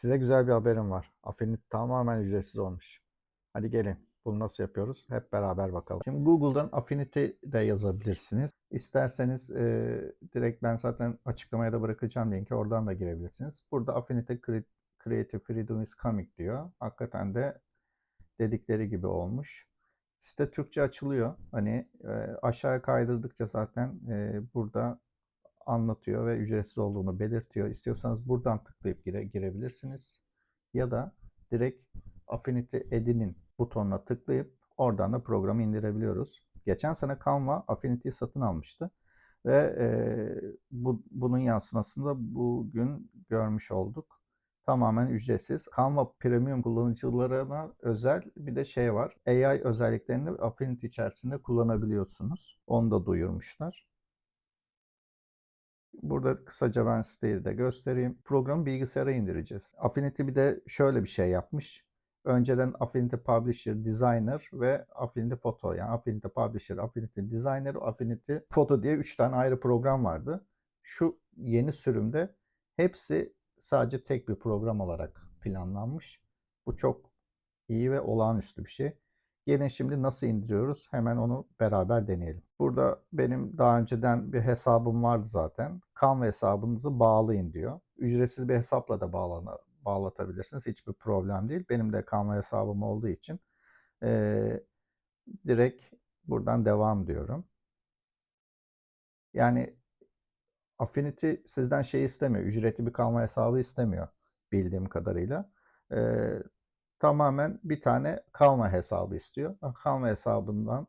Size güzel bir haberim var. Affinity tamamen ücretsiz olmuş. Hadi gelin. Bunu nasıl yapıyoruz? Hep beraber bakalım. Şimdi Google'dan Affinity de yazabilirsiniz. İsterseniz e, direkt ben zaten açıklamaya da bırakacağım linki. Oradan da girebilirsiniz. Burada Affinity Cre- Creative Freedom is Coming diyor. Hakikaten de dedikleri gibi olmuş. Site Türkçe açılıyor. Hani e, aşağıya kaydırdıkça zaten e, burada anlatıyor ve ücretsiz olduğunu belirtiyor. İstiyorsanız buradan tıklayıp gire, girebilirsiniz. Ya da direkt Affinity Edit'in butonuna tıklayıp oradan da programı indirebiliyoruz. Geçen sene Canva Affinity'yi satın almıştı. Ve e, bu, bunun yansımasını da bugün görmüş olduk. Tamamen ücretsiz. Canva Premium kullanıcılarına özel bir de şey var. AI özelliklerini Affinity içerisinde kullanabiliyorsunuz. Onu da duyurmuşlar. Burada kısaca ben siteyi de göstereyim. Programı bilgisayara indireceğiz. Affinity bir de şöyle bir şey yapmış. Önceden Affinity Publisher, Designer ve Affinity Photo. Yani Affinity Publisher, Affinity Designer, Affinity Photo diye 3 tane ayrı program vardı. Şu yeni sürümde hepsi sadece tek bir program olarak planlanmış. Bu çok iyi ve olağanüstü bir şey. Gelin şimdi nasıl indiriyoruz? Hemen onu beraber deneyelim. Burada benim daha önceden bir hesabım vardı zaten. Canva hesabınızı bağlayın diyor. Ücretsiz bir hesapla da bağlana, bağlatabilirsiniz. Hiçbir problem değil. Benim de Canva hesabım olduğu için eee, direkt buradan devam diyorum. Yani Affinity sizden şey istemiyor. Ücretli bir Canva hesabı istemiyor bildiğim kadarıyla. Eee, tamamen bir tane Canva hesabı istiyor. Canva hesabından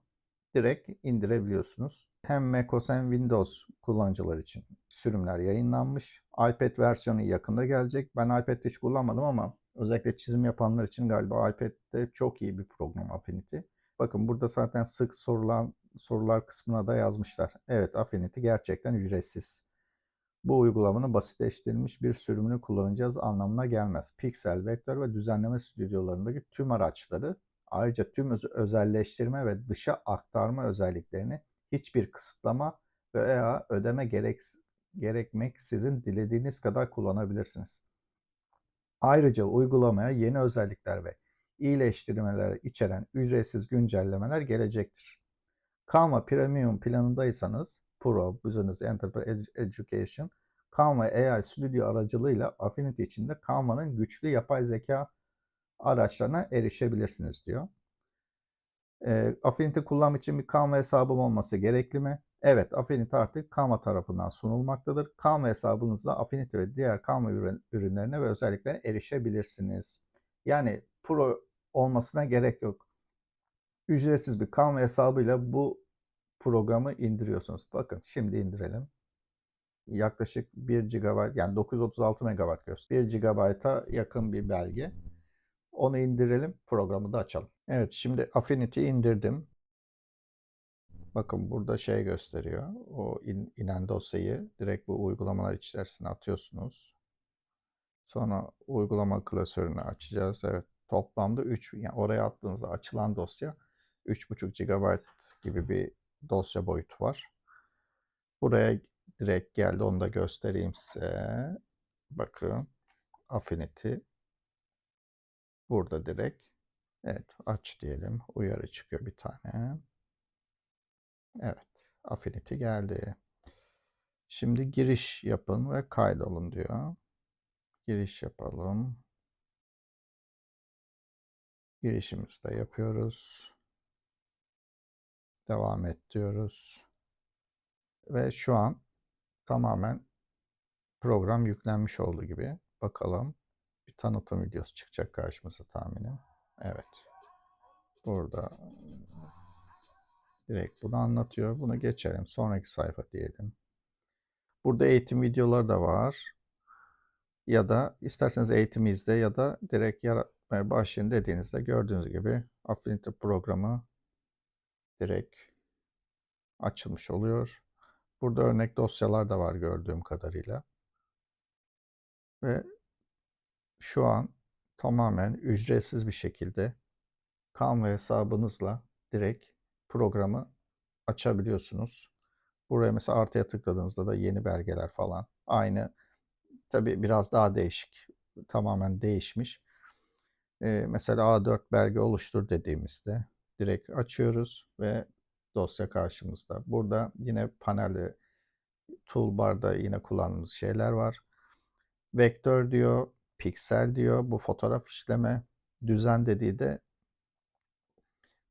direkt indirebiliyorsunuz. Hem macOS hem Windows kullanıcılar için sürümler yayınlanmış. iPad versiyonu yakında gelecek. Ben iPad'de hiç kullanmadım ama özellikle çizim yapanlar için galiba iPad'de çok iyi bir program Affinity. Bakın burada zaten sık sorulan sorular kısmına da yazmışlar. Evet Affinity gerçekten ücretsiz. Bu uygulamanın basitleştirilmiş bir sürümünü kullanacağız anlamına gelmez. Piksel, vektör ve düzenleme stüdyolarındaki tüm araçları ayrıca tüm öz- özelleştirme ve dışa aktarma özelliklerini hiçbir kısıtlama veya ödeme gerek, gerekmeksizin dilediğiniz kadar kullanabilirsiniz. Ayrıca uygulamaya yeni özellikler ve iyileştirmeler içeren ücretsiz güncellemeler gelecektir. Canva Premium planındaysanız Pro, Business, Enterprise Edu- Education, Canva AI Studio aracılığıyla Affinity içinde Canva'nın güçlü yapay zeka araçlarına erişebilirsiniz diyor. E, Affinity kullanım için bir Canva hesabım olması gerekli mi? Evet, Affinity artık Canva tarafından sunulmaktadır. Canva hesabınızla Affinity ve diğer Canva ürün- ürünlerine ve özelliklerine erişebilirsiniz. Yani Pro olmasına gerek yok. Ücretsiz bir Canva hesabıyla bu programı indiriyorsunuz. Bakın şimdi indirelim. Yaklaşık 1 GB yani 936 MB gösteriyor. 1 GB'a yakın bir belge. Onu indirelim, programı da açalım. Evet, şimdi Affinity indirdim. Bakın burada şey gösteriyor. O in- inen dosyayı direkt bu uygulamalar içerisine atıyorsunuz. Sonra uygulama klasörünü açacağız. Evet, toplamda 3 yani oraya attığınızda açılan dosya 3.5 GB gibi bir dosya boyutu var. Buraya direkt geldi. Onu da göstereyim size. Bakın. Affinity. Burada direkt. Evet. Aç diyelim. Uyarı çıkıyor bir tane. Evet. Affinity geldi. Şimdi giriş yapın ve kaydolun diyor. Giriş yapalım. Girişimizi de yapıyoruz. Devam et diyoruz. Ve şu an tamamen program yüklenmiş oldu gibi. Bakalım. Bir tanıtım videosu çıkacak karşımıza tahminim. Evet. Burada direkt bunu anlatıyor. Bunu geçelim. Sonraki sayfa diyelim. Burada eğitim videoları da var. Ya da isterseniz eğitimi izle ya da direkt yaratmaya başlayın dediğinizde gördüğünüz gibi Affinity programı direkt açılmış oluyor. Burada örnek dosyalar da var gördüğüm kadarıyla. Ve şu an tamamen ücretsiz bir şekilde Canva hesabınızla direkt programı açabiliyorsunuz. Buraya mesela artıya tıkladığınızda da yeni belgeler falan. Aynı tabii biraz daha değişik. tamamen değişmiş. Eee, mesela A4 belge oluştur dediğimizde direkt açıyoruz ve dosya karşımızda. Burada yine panelde toolbar'da yine kullandığımız şeyler var. Vektör diyor, piksel diyor, bu fotoğraf işleme, düzen dediği de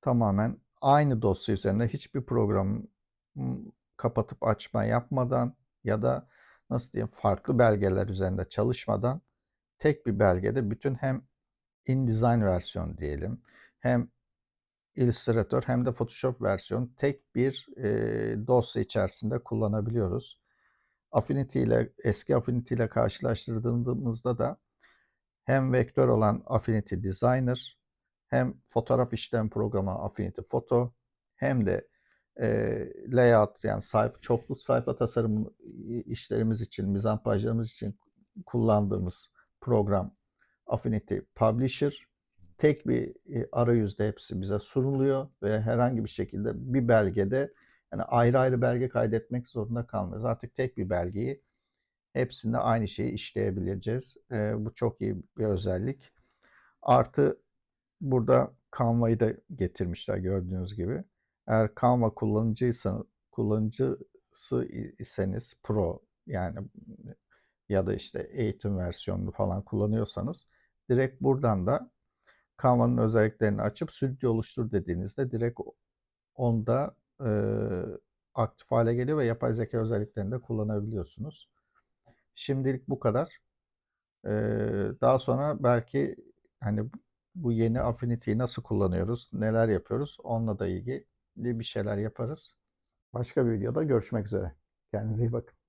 tamamen aynı dosya üzerinde hiçbir program kapatıp açma yapmadan ya da nasıl diyeyim farklı belgeler üzerinde çalışmadan tek bir belgede bütün hem InDesign versiyon diyelim hem Illustrator hem de Photoshop versiyon tek bir e, dosya içerisinde kullanabiliyoruz. Affinity ile eski Affinity ile karşılaştırdığımızda da hem vektör olan Affinity Designer hem fotoğraf işlem programı Affinity Photo hem de e, layout yani sayfa, çoklu sayfa tasarım işlerimiz için, mizampajlarımız için kullandığımız program Affinity Publisher tek bir e, arayüzde hepsi bize sunuluyor ve herhangi bir şekilde bir belgede yani ayrı ayrı belge kaydetmek zorunda kalmıyoruz. Artık tek bir belgeyi hepsinde aynı şeyi işleyebileceğiz. E, bu çok iyi bir özellik. Artı burada Canva'yı da getirmişler gördüğünüz gibi. Eğer Canva kullanıcıysanız, kullanıcısı iseniz Pro yani ya da işte eğitim versiyonunu falan kullanıyorsanız direkt buradan da Canva'nın özelliklerini açıp stüdyo oluştur dediğinizde direkt onda e, aktif hale geliyor ve yapay zeka özelliklerini de kullanabiliyorsunuz. Şimdilik bu kadar. E, daha sonra belki hani bu yeni Affinity'yi nasıl kullanıyoruz, neler yapıyoruz onunla da ilgili bir şeyler yaparız. Başka bir videoda görüşmek üzere. Kendinize iyi bakın.